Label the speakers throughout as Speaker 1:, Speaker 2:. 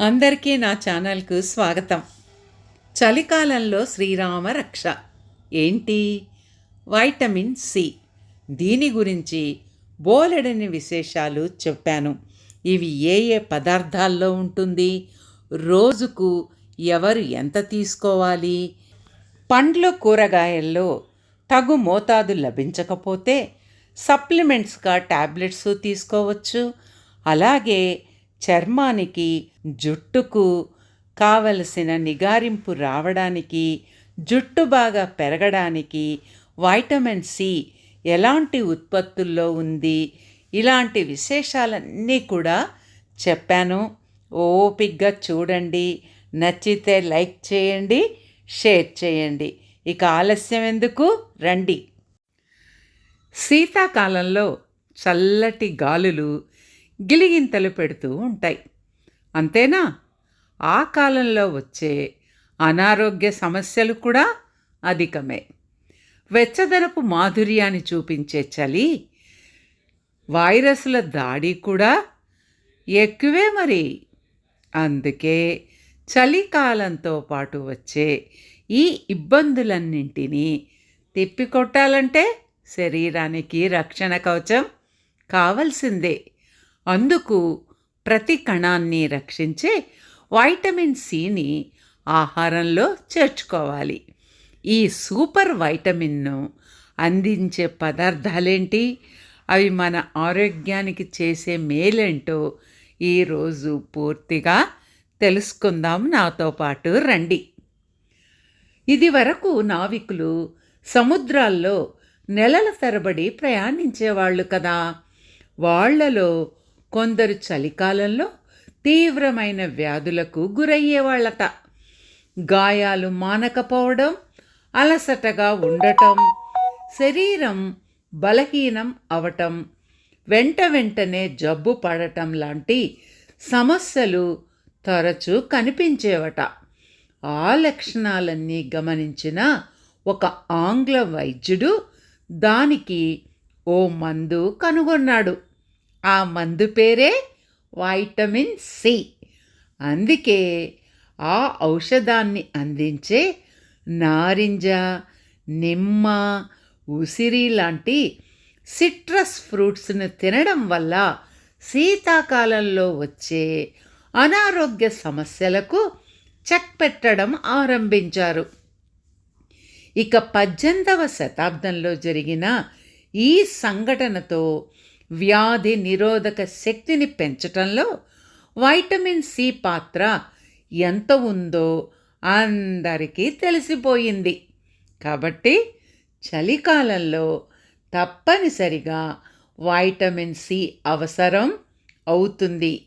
Speaker 1: అందరికీ నా ఛానల్కు స్వాగతం. చలికాలంలో శ్రీరామ రక్ష. ఏంటి? Vitamin C. దీని గురించి బోలెడని విశేషాలు చెప్పాను. ఇవి ఏ ఏ పదార్థాల్లో ఉంటుంది? రోజుకు ఎవరు ఎంత తీసుకోవాలి? పండ్లు కూరగాయల్లో తగు మోతాదు లభించకపోతే సప్లిమెంట్స్గా టాబ్లెట్స్ తీసుకోవచ్చు. అలాగే చర్మానికి జుట్టుకు కావలసిన నిగారింపు రావడానికి జుట్టు బాగా పెరగడానికి వైటమిన్ సి ఎలాంటి ఉత్పత్తుల్లో ఉంది? ఇలాంటి విశేషాలన్నీ కూడా చెప్పాను. ఓపిగ్గా చూడండి. నచ్చితే లైక్ చేయండి షేర్ చేయండి. ఇక ఆలస్యం ఎందుకు? రండి. శీతాకాలంలో చల్లటి గాలులు గిలిగింతలు పెడుతూ ఉంటాయి. అంతేనా? ఆ కాలంలో వచ్చే అనారోగ్య సమస్యలు కూడా అధికమే. వెచ్చదనపు మాధుర్యాన్ని చూపించే చలి వైరస్ల దాడి కూడా ఎక్కువే మరి. అందుకే చలికాలంతో పాటు వచ్చే ఈ ఇబ్బందులన్నింటినీ తిప్పికొట్టాలంటే శరీరానికి రక్షణ కవచం కావలసిందే. అందుకు ప్రతి కణాన్ని రక్షించే వైటమిన్ సిని ఆహారంలో చేర్చుకోవాలి. ఈ సూపర్ వైటమిన్ను అందించే పదార్థాలేంటి? అవి మన ఆరోగ్యానికి చేసే మేలేంటో ఈరోజు పూర్తిగా తెలుసుకుందాం నాతో పాటు రండి. ఇది వరకు నావికులు సముద్రాల్లో నెలల తరబడి ప్రయాణించేవాళ్ళు కదా. వాళ్ళలో కొందరు చలికాలంలో తీవ్రమైన వ్యాధులకు గురయ్యేవాళ్ళట. గాయాలు మానకపోవడం అలసటగా ఉండటం శరీరం బలహీనం అవటం వెంట వెంటనే జబ్బు పడటం లాంటి సమస్యలు తరచూ కనిపించేవట. ఆ లక్షణాలన్నీ గమనించిన ఒక ఆంగ్ల వైద్యుడు దానికి ఓ మందు కనుగొన్నాడు. ఆ మందు పేరే వైటమిన్ సి. అందుకే ఆ ఔషధాన్ని అందించే నారింజ నిమ్మ ఉసిరి లాంటి సిట్రస్ ఫ్రూట్స్ను తినడం వల్ల శీతాకాలంలో వచ్చే అనారోగ్య సమస్యలకు చెక్ పెట్టడం ఆరంభించారు. ఇక పద్దెనిమిదవ శతాబ్దంలో జరిగిన ఈ సంఘటనతో వ్యాధి నిరోధక శక్తిని పెంచటంలో వైటమిన్ సి పాత్ర ఎంత ఉందో అందరికీ తెలిసిపోయింది. కాబట్టి చలికాలంలో తప్పనిసరిగా వైటమిన్ సి అవసరం అవుతుంది.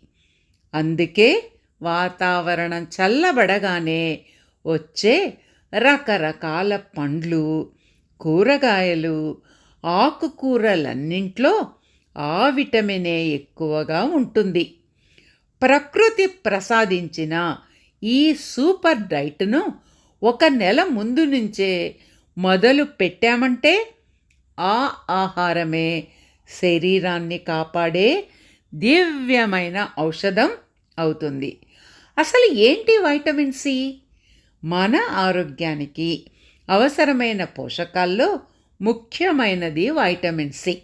Speaker 1: అందుకే వాతావరణం చల్లబడగానే వచ్చే రకరకాల పండ్లు కూరగాయలు ఆకుకూరలన్నింట్లో ఆ విటమినే ఎక్కువగా ఉంటుంది. ప్రకృతి ప్రసాదించిన ఈ సూపర్ డైట్ను ఒక నెల ముందు నుంచే మొదలు పెట్టామంటే ఆ ఆహారమే శరీరాన్ని కాపాడే దివ్యమైన ఔషధం అవుతుంది. అసలు ఏంటి వైటమిన్ సి? మన ఆరోగ్యానికి అవసరమైన పోషకాల్లో ముఖ్యమైనది వైటమిన్ సి.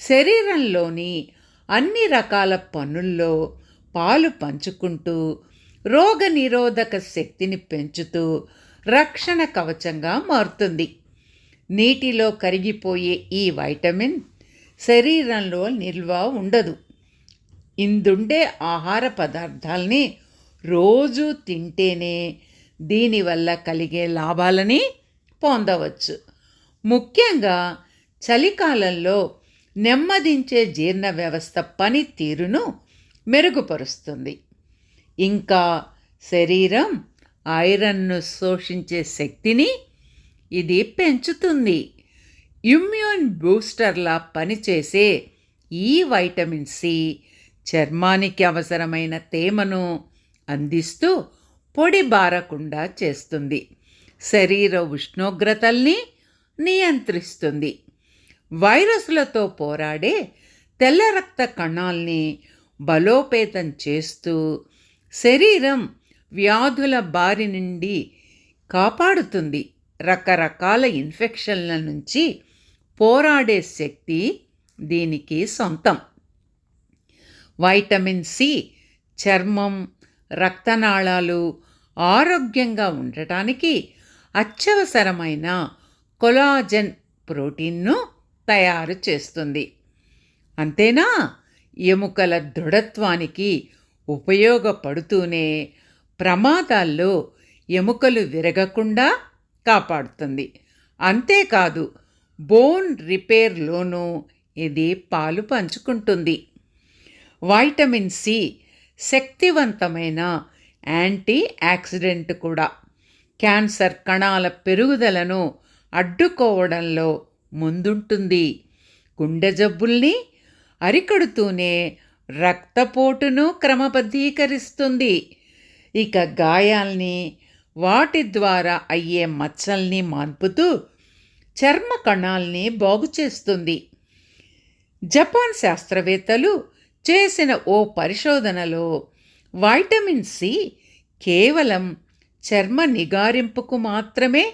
Speaker 1: శరీరంలోని అన్ని రకాల పనుల్లో పాలు పంచుకుంటూ రోగనిరోధక శక్తిని పెంచుతూ రక్షణ కవచంగా మారుతుంది. నీటిలో కరిగిపోయే ఈ వైటమిన్ శరీరంలో నిల్వ ఉండదు. ఇందుండే ఆహార పదార్థాల్ని రోజు తింటేనే దీనివల్ల కలిగే లాభాలని పొందవచ్చు. ముఖ్యంగా చలికాలంలో నెమ్మదించే జీర్ణ వ్యవస్థ పనితీరును మెరుగుపరుస్తుంది. ఇంకా శరీరం ఐరన్ను శోషించే శక్తిని ఇది పెంచుతుంది. ఇమ్యూన్ బూస్టర్లా పనిచేసే ఈ వైటమిన్ సి చర్మానికి అవసరమైన తేమను అందిస్తూ పొడి బారకుండా చేస్తుంది. శరీర ఉష్ణోగ్రతల్ని నియంత్రిస్తుంది. వైరస్లతో పోరాడే తెల్ల రక్త కణాల్ని బలోపేతం చేస్తూ శరీరం వ్యాధుల బారి నుండి కాపాడుతుంది. రకరకాల ఇన్ఫెక్షన్ల నుంచి పోరాడే శక్తి దీనికి సొంతం. వైటమిన్ సి చర్మం రక్తనాళాలు ఆరోగ్యంగా ఉండటానికి అత్యవసరమైన కొలాజన్ ప్రోటీన్ను తయారు చేస్తుంది. అంతేనా? ఎముకల దృఢత్వానికి ఉపయోగపడుతూనే ప్రమాదాల్లో ఎముకలు విరగకుండా కాపాడుతుంది. అంతేకాదు బోన్ రిపేర్లోనూ ఇది పాలు పంచుకుంటుంది. వైటమిన్ సి శక్తివంతమైన యాంటీ యాక్సిడెంట్ కూడా. క్యాన్సర్ కణాల పెరుగుదలను అడ్డుకోవడంలో ముందుంటుంది. గుండె జబ్బుల్ని అరికడుతూనే రక్తపోటును క్రమబద్ధీకరిస్తుంది. ఇక గాయాల్ని వాటి ద్వారా అయ్యే మచ్చల్ని మాన్పుతూ చర్మ కణాల్ని బాగు చేస్తుంది జపాన్ శాస్త్రవేత్తలు చేసిన ఓ పరిశోధనలో వైటమిన్ సి కేవలం చర్మ నిగారింపుకు మాత్రమే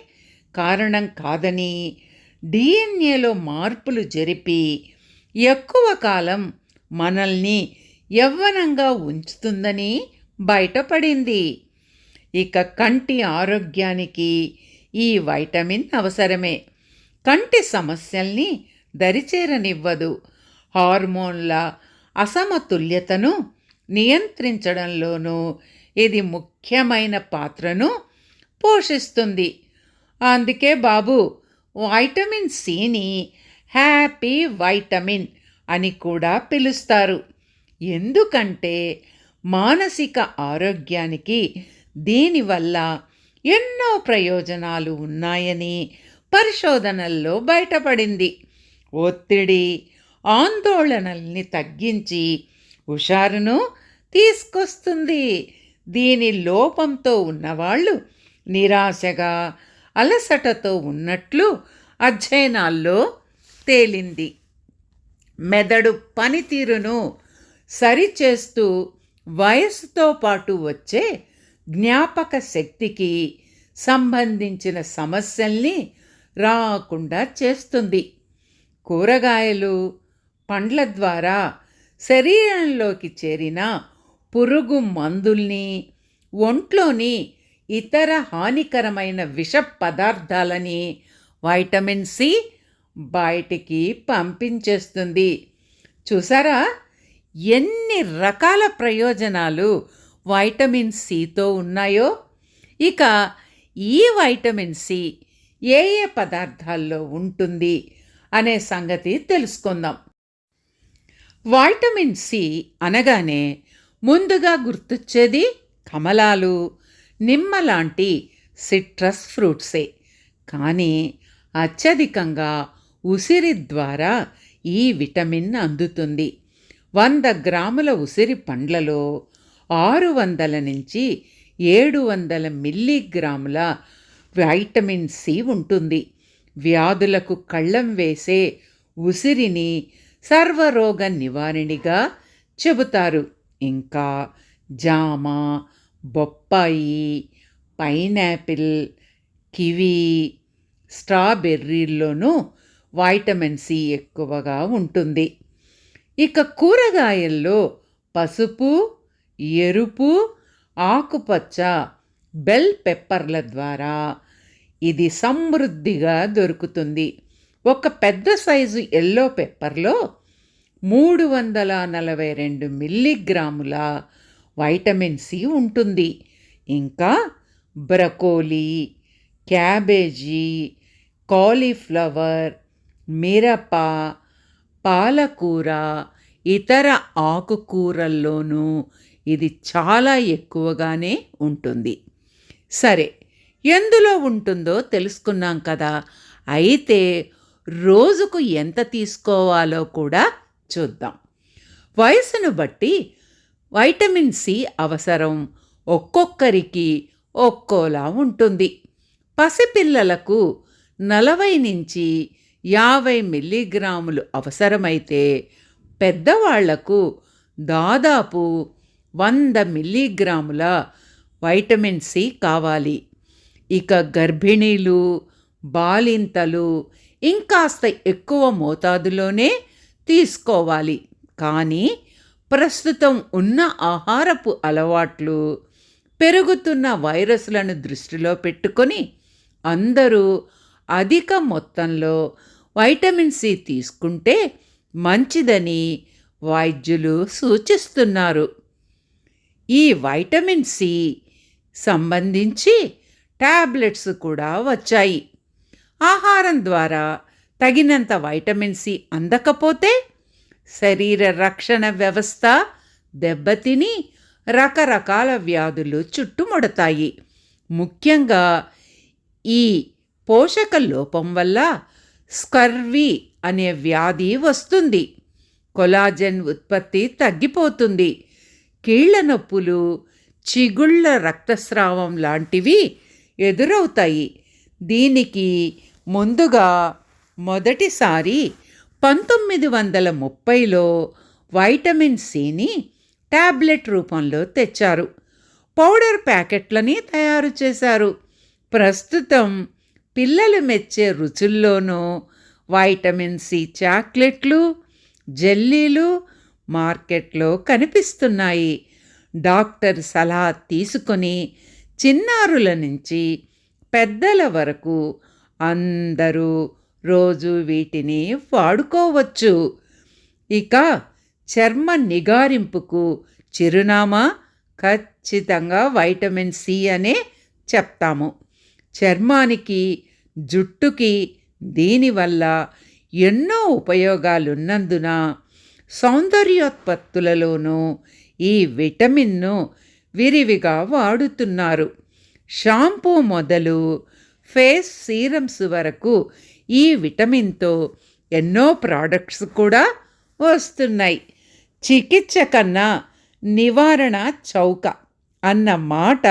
Speaker 1: కారణం కాదని డిఎన్ఏలో మార్పులు జరిపి ఎక్కువ కాలం మనల్ని యవ్వనంగా ఉంచుతుందని బయటపడింది. ఇక కంటి ఆరోగ్యానికి ఈ వైటమిన్ అవసరమే. కంటి సమస్యల్ని దరిచేరనివ్వదు. హార్మోన్ల అసమతుల్యతను నియంత్రించడంలోనూ ఇది ముఖ్యమైన పాత్రను పోషిస్తుంది. అందుకే బాబు వైటమిన్ సిని హ్యాపీ వైటమిన్ అని కూడా పిలుస్తారు. ఎందుకంటే మానసిక ఆరోగ్యానికి దీనివల్ల ఎన్నో ప్రయోజనాలు ఉన్నాయని పరిశోధనల్లో బయటపడింది. ఒత్తిడి ఆందోళనల్ని తగ్గించి హుషారును తీసుకొస్తుంది. దీని లోపంతో ఉన్నవాళ్ళు నిరాశగా అలసటతో ఉన్నట్లు అధ్యయనాల్లో తేలింది. మెదడు పనితీరును సరిచేస్తూ వయస్సుతో పాటు వచ్చే జ్ఞాపక శక్తికి సంబంధించిన సమస్యల్ని రాకుండా చేస్తుంది. కూరగాయలు పండ్ల ద్వారా శరీరంలోకి చేరిన పురుగు మందుల్ని ఒంట్లోని ఇతర హానికరమైన విష పదార్థాలని వైటమిన్ సి బయటికి పంపించేస్తుంది. చూసారా? ఎన్ని రకాల ప్రయోజనాలు వైటమిన్ సితో ఉన్నాయో? ఇక ఈ వైటమిన్ సి ఏ ఏ పదార్థాల్లో ఉంటుంది అనే సంగతి తెలుసుకుందాం. వైటమిన్ సి అనగానే ముందుగా గుర్తొచ్చేది కమలాలు నిమ్మ లాంటి సిట్రస్ ఫ్రూట్సే. కానీ అత్యధికంగా ఉసిరి ద్వారా ఈ విటమిన్ అందుతుంది. వంద గ్రాముల ఉసిరి పండ్లలో ఆరు వందల నుంచి ఏడు వందల మిల్లీగ్రాముల వైటమిన్ సి ఉంటుంది. వ్యాధులకు కళ్ళం వేసే ఉసిరిని సర్వరోగ నివారణిగా చెబుతారు. ఇంకా జామ బొప్పాయి పైనాపిల్ కివి స్ట్రాబెర్రీల్లోనూ వైటమిన్ సి ఎక్కువగా ఉంటుంది. ఇక కూరగాయల్లో పసుపు ఎరుపు ఆకుపచ్చ బెల్ పెప్పర్ల ద్వారా ఇది సమృద్ధిగా దొరుకుతుంది. ఒక పెద్ద సైజు ఎల్లో పెప్పర్లో మూడు వందల నలభై రెండు మిల్లీగ్రాముల వైటమిన్ సి ఉంటుంది. ఇంకా బ్రకోలీ క్యాబేజీ కాలీఫ్లవర్ మిరప పాలకూర ఇతర ఆకుకూరల్లోనూ ఇది చాలా ఎక్కువగానే ఉంటుంది. సరే ఎందులో ఉంటుందో తెలుసుకున్నాం కదా. అయితే రోజుకు ఎంత తీసుకోవాలో కూడా చూద్దాం. వయసును బట్టి వైటమిన్ సి అవసరం. ఒక్కొక్కరికి ఒక్కోలా ఉంటుంది. పసిపిల్లలకు నలభై నుంచి యాభై మిల్లీగ్రాములు అవసరమైతే పెద్దవాళ్ళకు దాదాపు వంద మిల్లీగ్రాముల వైటమిన్ సి కావాలి. ఇక గర్భిణీలు బాలింతలు ఇంకాస్త ఎక్కువ మోతాదులోనే తీసుకోవాలి. కానీ ప్రస్తుతం ఉన్న ఆహారపు అలవాట్లు పెరుగుతున్న వైరస్లను దృష్టిలో పెట్టుకొని అందరూ అధిక మొత్తంలో వైటమిన్ సి తీసుకుంటే మంచిదని వైద్యులు సూచిస్తున్నారు. ఈ వైటమిన్ సి సంబంధించి టాబ్లెట్స్ కూడా వచ్చాయి. ఆహారం ద్వారా తగినంత వైటమిన్ సి అందకపోతే శరీర రక్షణ వ్యవస్థ దెబ్బతిని రకరకాల వ్యాధులు చుట్టుముడతాయి. ముఖ్యంగా ఈ పోషక లోపం వల్ల స్కర్వీ అనే వ్యాధి వస్తుంది. కొలాజన్ ఉత్పత్తి తగ్గిపోతుంది. కీళ్ళ నొప్పులు చిగుళ్ళ రక్తస్రావం లాంటివి ఎదురవుతాయి. దీనికి ముందుగా మొదటిసారి పంతొమ్మిది వందల ముప్పైలో వైటమిన్ సిని ట్యాబ్లెట్ రూపంలో తెచ్చారు. పౌడర్ ప్యాకెట్లని తయారు చేశారు. ప్రస్తుతం పిల్లలు మెచ్చే రుచుల్లోనూ వైటమిన్ సి చాక్లెట్లు జెల్లీలు మార్కెట్లో కనిపిస్తున్నాయి. డాక్టర్ సలహా తీసుకొని చిన్నారుల నుంచి పెద్దల వరకు అందరూ రోజు వీటిని వాడుకోవచ్చు. ఇక చర్మ నిగారింపుకు చిరునామా ఖచ్చితంగా వైటమిన్ సి అనే చెప్తాము. చర్మానికి జుట్టుకి దీనివల్ల ఎన్నో ఉపయోగాలున్నందున సౌందర్యోత్పత్తులలోనూ ఈ విటమిన్ను విరివిగా వాడుతున్నారు. షాంపూ మొదలు ఫేస్ సీరమ్స్ వరకు ఈ విటమిన్తో ఎన్నో ప్రోడక్ట్స్ కూడా వస్తున్నాయి. చికిత్స కన్నా నివారణ చౌక అన్న మాట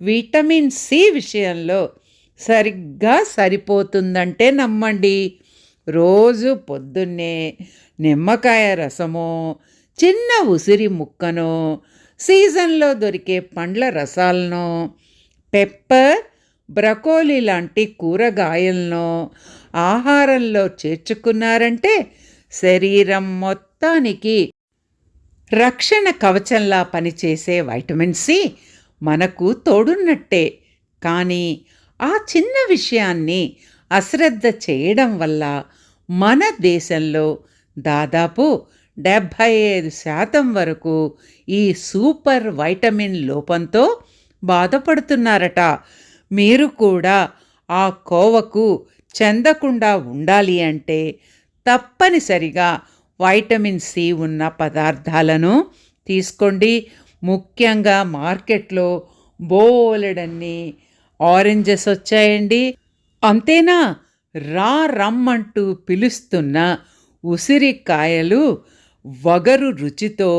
Speaker 1: విటమిన్ సి విషయంలో సరిగ్గా సరిపోతుందంటే నమ్మండి. రోజు పొద్దున్నే నిమ్మకాయ రసమో చిన్న ఉసిరి ముక్కనో సీజన్లో దొరికే పండ్ల రసాలను పెప్పర్ బ్రకోలీ లాంటి కూరగాయలను ఆహారంలో చేర్చుకున్నారంటే శరీరం మొత్తానికి రక్షణ కవచంలా పనిచేసే వైటమిన్ సి మనకు తోడున్నట్టే. కానీ ఆ చిన్న విషయాన్ని అశ్రద్ధ చేయడం వల్ల మన దేశంలో దాదాపు డెబ్భై ఐదు శాతం వరకు ఈ సూపర్ వైటమిన్ లోపంతో బాధపడుతున్నారట. మీరు కూడా ఆ కోవకు చెందకుండా ఉండాలి అంటే తప్పనిసరిగా వైటమిన్ సి ఉన్న పదార్థాలను తీసుకోండి. ముఖ్యంగా మార్కెట్లో బోలెడన్ని ఆరెంజెస్ వచ్చాయండి. అంతేనా? రా రమ్మంటూ పిలుస్తున్న ఉసిరికాయలు వగరు రుచితో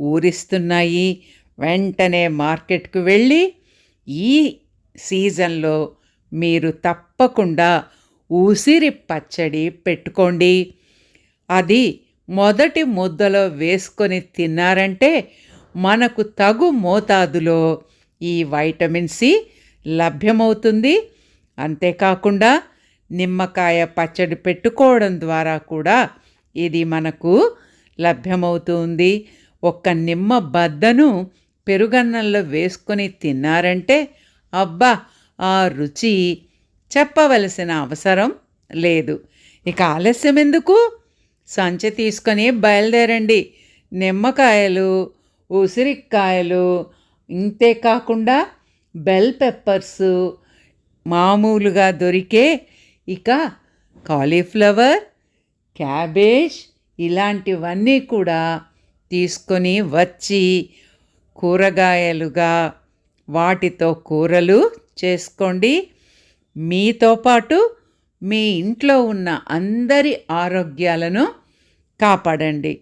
Speaker 1: ఊరిస్తున్నాయి. వెంటనే మార్కెట్కు వెళ్ళి ఈ సీజన్లో మీరు తప్పకుండా ఉసిరి పచ్చడి పెట్టుకోండి. అది మొదటి ముద్దలో వేసుకొని తిన్నారంటే మనకు తగు మోతాదులో ఈ వైటమిన్ సి లభ్యమవుతుంది. అంతేకాకుండా నిమ్మకాయ పచ్చడి పెట్టుకోవడం ద్వారా కూడా ఇది మనకు లభ్యమవుతుంది. ఒక్క నిమ్మ బద్దను పెరుగన్నంలో వేసుకొని తిన్నారంటే అబ్బా ఆ రుచి చెప్పవలసిన అవసరం లేదు. ఇక ఆలస్యం ఎందుకు? సంచి తీసుకొని బయలుదేరండి. నిమ్మకాయలు ఉసిరికాయలు ఇంతే కాకుండా బెల్ పెప్పర్స్ మామూలుగా దొరికే ఇక కాలీఫ్లవర్ క్యాబేజ్ ఇలాంటివన్నీ కూడా తీసుకొని వచ్చి కూరగాయలుగా వాటితో కూరలు చేసుకోండి. మీతో పాటు మీ ఇంట్లో ఉన్న అందరి ఆరోగ్యాలను కాపాడండి.